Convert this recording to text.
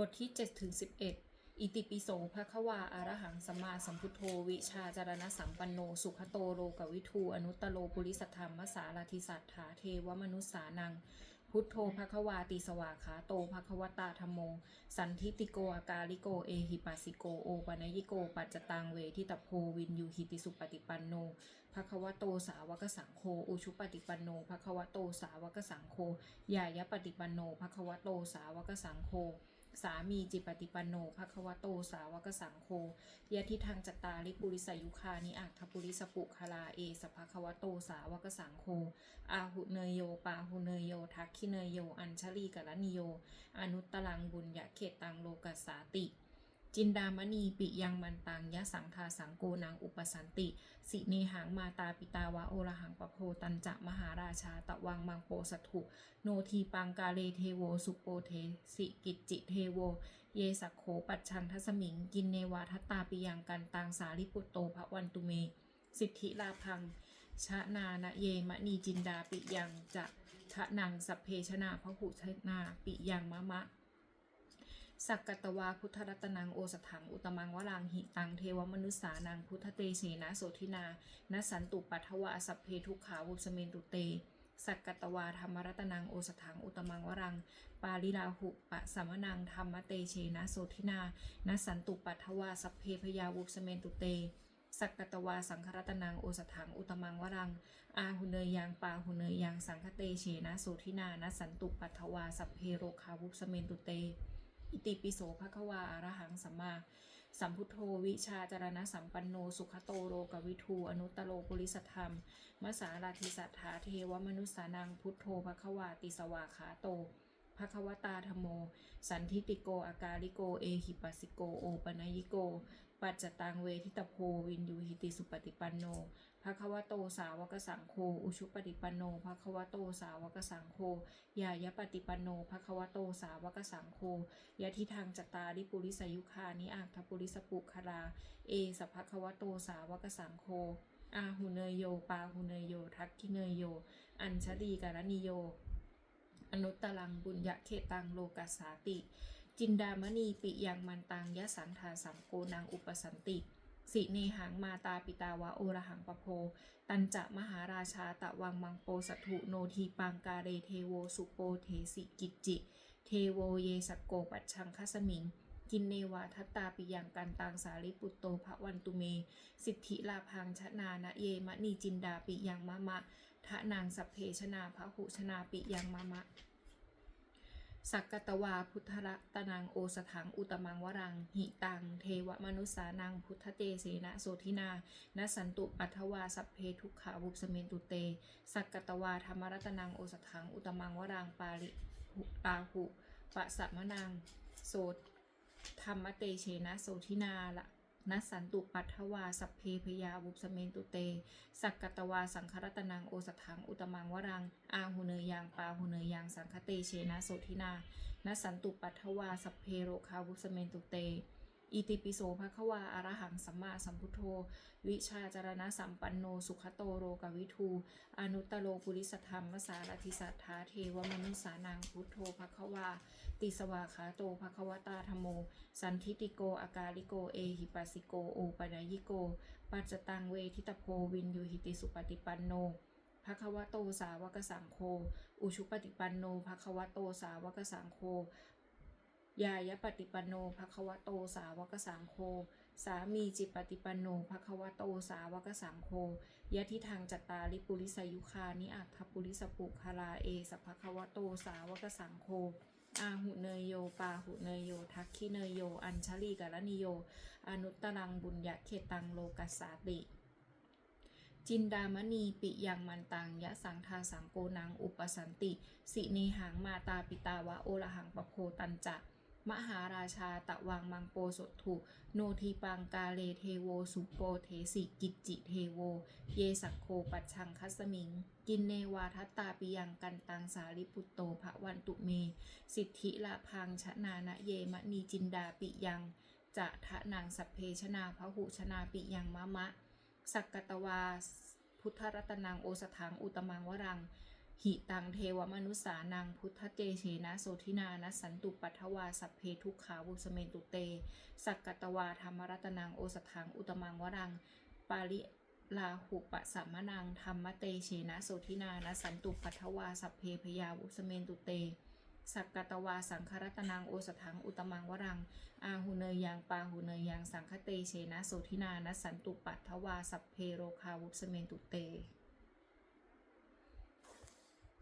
บทที่7ถึง11 อิติปิโสภะคะวาอารหังสัมมาสัมพุทโธวิชาจารณสัมปันโน สุขโตโลกวิทู อนุตตโลปุริสธรรมมสาลาธิสัทธาเทวมนุสสานัง พุทโธภคะวาติสวาขาโตภคะวตาธรรมโม สันทิติโกอากาลิโกเอหิปัสสิโกโอปนยิโก ปัจจตังเวทิตโพวินยูหิติสุปฏิปันโนภควโตสาวกสังโฆอุชุปฏิปันโนภควโตสาวกสังโฆยายะปฏิปันโนภควโตสาวกสังโฆ สามีจิปฏิปันโนภควโตสาวกสังโฆยะทิทางจตาริปุริสยุคานิอักทปุริสปุคลาเอสภควโตสาวกสังโฆอาหุเนยโยปาหุเนยโยทักขิเนยโย อัญชลีกะละนิโย อนุตตลังบุญยะเขตตังโลกัสสาติ จินดามณีปิยังมันตังยะสังทาสังโกนังอุปสันติ สิเนหังมาตาปิตาวะโอระหังปะโพตันจะมหาราชาตะวังมังโปสถุ โนทีปังกาเลเทโวสุโปเทสิกิจจิเทโว เยสักโขปัจชันทัสมิง กินเนวาทตตาปิยังกันตังสาลิปุตโตภวันตุเม สิทธิลาพังชะนานะเยมะนีจินดาปิยังจะทะนังสัพเพชนาพหุชนาปิยังมะมะ สักกตวาพุทธรัตนังโอสถังอุตมังวรังหิตังเทวมนุษสานังพุทธเตเสนะโสทินานสันตุปัทวะสัพเพทุกขาวุสเมนตุเตสักกตวาธรรมรัตนังโอสถังอุตมังวรัง ปาลิลาหุปะสัมนังธรรมเตเชนะโสทินานสันตุปัทวะสัพเพพยาวุสเมนตุเตสักกตวาสังครัตนังโอสถังอุตมังวรัง อาหุเนยยังปาหุเนยยังสังคเตเชนะโสทินา นสันตุปัทวาสัพเพโรคาวุสเมนตุเต อิติปิโสภควาอารหังสัมมาสัมพุทโธวิชาจารณะสัมปันโน สุขโตโลกวิทูอนุตโลปุริสธรรมมสาราธิสัทธาเทวมนุสสานังพุทโธภควาติสวาขาโต ภควตาธโม สันทิติโกอากาลิโก เอหิปัสสิโก โอปนยิโก ปัจจตังเวทิตโพวินยูหิติสุปฏิปันโนภควโตสาวกสังโฆ อุชุปฏิปันโนภควโตสาวกสังโฆ ยายปฏิปันโนภควโตสาวกสังโฆยะทิทางจตาริปุริสยุคานิอักทปุริสปุคลาเอสภควโตสาวกสังโฆอาหุเนยโย ปาหุเนยโย ทักขิเนยโย อัญชลีการนิโย อนุตตลังบุญยะเขตังโลกัสสาติ จินดามณีปิยังมันตังยะสังทาสังโกนังอุปสันติสิเนหังมาตาปิตาวะโอระหังปะโพ ตันจะมหาราชาตะวังมังโปสถุโนทีปังกาเรเทโวสุโปเทสิกิจจิ เทโวเยสกโกปัจชังคัสมิง กินเนวาทัตตาปิยังกันตังสาลิปุตโตภวันตุเม สิทธิลาพังชนานะเยมะนีจินดาปิยังมะมะทะนางสัพเพชนาพระหุชนาปิยังมะมะสักกตวาพุทธรัตนังโอสถังอุตมังวรัง หิตัง เทวมนุสสานังพุทธเตเสนะโสทินา นสันตุปัทวาสัพเพทุกขาวุปสเมนตุเต สักกตวาธรรมรัตนังโอสถังอุตมังวรังปาลิปาหุปะสัมมนังโส ธรรมเตเชนะโสทินาละนัสสันตุปัทวาสัพเพพยาบุสเมนตุเต สักกตวาสังครัตนังโอสถังอุตมังวรัง อาหุเนยยังปาหุเนยยังสังคเตเชนะโสทินานัสันตุปัทวาสัพเพโรคาบุสเมนตุเต อิติปิโสภควาอารหังสัมมาสัมพุทโธ วิชาจารณะสัมปันโน สุขโตโรกวิทู อนุตตโลปุริสธรรมสารทิสัทธาเทวมนุสสานังพุทโธภควา ติสวาขาโตภควตาธโม สันทิติโกอากาลิโก เอหิปัสสิโกโอปนยิโก ปัจจตังเวทิตโพวินยูหิติสุปฏิปันโนภควโตสาวกสังโฆ อุชุปฏิปันโนภควโตสาวกสังโฆ ยายะปฏิปันโนภควโตสาวกสังโฆสามีจิปฏิปันโนภควโตสาวกสังโฆยะทิทางจัตตาริปุริสยุคานิอัตถปุริสปุคาลาเอสภควโตสาวกสังโฆอาหุเนยโยปาหุเนยโย ทักขิเนยโย อัญชลีกาลนิโย อนุตตรังบุญยะเขตังโลกัสสาติ จินดามณีปิยังมันตังยะสังทาสังโกนังอุปสันติ สิเนหังมาตาปิตาวะโอระหังปะโพตันจะ มหาราชาตะวังมังโปสดถุโนทีปังกาเลเทโว สุโปเทสิกิจจิเทโว เยสักโคปัจชังคัสมิง กินเนวาทัตตาปิยังกันตังสาลิปุตโตภวันตุเม สิทธิละพังชนานะเยมะนีจินดาปิยังจะทะนางสัพเพชนาพหุชนาปิยังมะมะ สักกตวาพุทธรัตนังโอสถังอุตมังวรัง หิตังเทวมนุษานังพุทธเตเชนะโสทินานะสันตุปัทวาสัพเพทุกขาวุสเมนตุเต สักกตวาธรรมรัตนังโอสถังอุตมังวรัง ปาริลาหุปะสัมมนังธรรมเตเชนะโสทินานะสันตุปัทวาสัพเพพยาวุสเมนตุเตสักกตวาสังครัตนังโอสถังอุตมังวรัง อาหุเนยยังปาหุเนยยังสังคเตเชนะโสทินานะสันตุปัทวาสัพเพโรคาวุสเมนตุเต